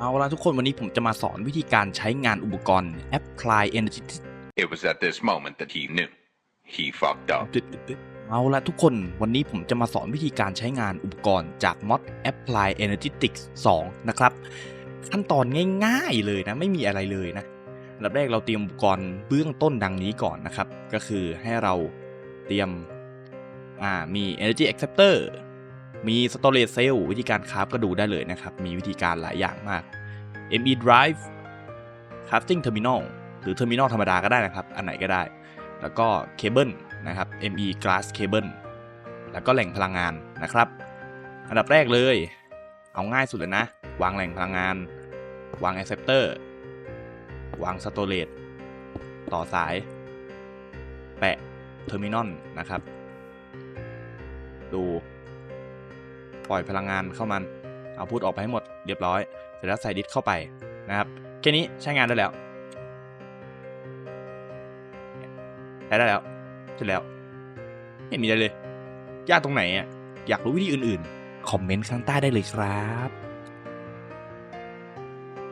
เอาละทุกคนวันนี้ผมจะมาสอนวิธีการใช้งานอุปกรณ์ Apply Energy It was at this moment that he knew. He fucked up. เอาละทุกคนวันนี้ผมจะมาสอนวิธีการใช้งานอุปกรณ์จากมอด Apply Energetics 2 นะครับ ขั้นตอนง่ายๆเลยนะ ไม่มีอะไรเลยนะอันดับแรกเราเตรียมอุปกรณ์เบื้องต้นดังนี้ก่อนนะครับ ก็คือให้เราเตรียมอ่ามี Energy Acceptor มี Storage Cell วิธีการคราฟก็ดูได้เลยนะครับ มีวิธีการหลายอย่างมาก ME Drive Crafting Terminal หรือ Terminal ธรรมดาก็ได้นะครับ อันไหนก็ได้ แล้วก็เคเบิลนะครับ ME Glass Cable แล้วก็แหล่งพลังงานนะครับ อันดับแรกเลย เอาง่ายสุดเลยนะ วางแหล่งพลังงาน วาง acceptor วาง storage ต่อสาย แปะ terminal นะครับ ดู ปล่อยพลังงานเข้ามันเอาพุทออกไปให้หมดเรียบร้อยเสร็จแล้วใส่ดิสเข้าไปนะครับแค่นี้ใช้งานได้แล้วใช้ได้แล้วเสร็จแล้วไม่มีอะไรเลย ยากตรงไหนอะอยากรู้วิธีอื่นๆ คอมเมนต์ข้างใต้ได้เลยครับ